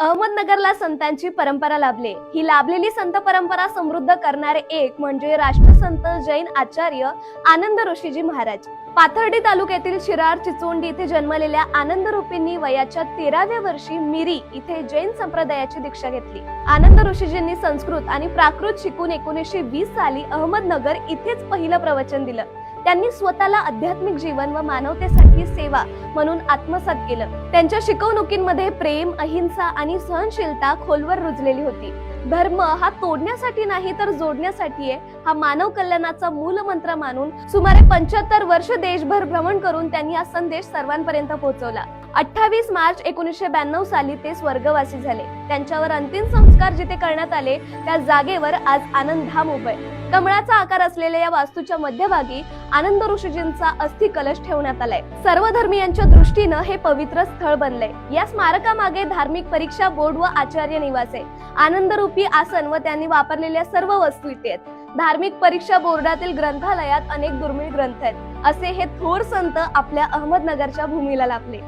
अहमदनगरला संतांची परंपरा लाभले. ही लाभलेली संत परंपरा समृद्ध करणारे एक म्हणजे राष्ट्रसंत जैन आचार्य आनंद ऋषीजी महाराज. पाथर्डी तालुक्यातील शिरार चिचोंडी इथे जन्मलेल्या आनंद रूपींनी वयाच्या तेराव्या वर्षी मिरी इथे जैन संप्रदायाची दीक्षा घेतली. आनंद ऋषीजींनी संस्कृत आणि प्राकृत शिकून एकोणीसशे वीस साली अहमदनगर इथेच पहिलं प्रवचन दिलं. त्यांनी स्वतःला आध्यात्मिक जीवन व मानवतेसाठी सेवा म्हणून आत्मसात केलं. त्यांच्या शिकवणुकींमध्ये प्रेम अहिंसा आणि सहनशीलता खोलवर रुजलेली होती. धर्म हा तोडण्यासाठी नाही तर जोडण्यासाठी आहे. हा मानव कल्याणाचा मूल मंत्र मानून सुमारे पंच्याहत्तर वर्ष देशभर भ्रमण करून त्यांनी हा संदेश सर्वांपर्यंत पोहोचवला. अठ्ठावीस मार्च एकोणीसशे ब्याण्णव साली ते स्वर्गवासी झाले. त्यांच्यावर अंतिम संस्कार जिथे करण्यात आले त्या जागेवर आज आनंदधाम उभय कमळाचा आकार असलेल्या या वास्तूच्या मध्यभागी आनंद ऋषीजींचा अस्थि कलश ठेवण्यात आलाय. सर्व धर्मियांच्या दृष्टीनं हे पवित्र स्थळ बनलंय. या स्मारकामागे धार्मिक परीक्षा बोर्ड व आचार्य निवास आहे. आनंदरूपी आसन व त्यांनी वापरलेल्या सर्व वस्तू इथे आहेत. धार्मिक परीक्षा बोर्डातील ग्रंथालयात अनेक दुर्मिळ ग्रंथ आहेत. असे हे थोर संत आपल्या अहमदनगरच्या भूमीला लाभले.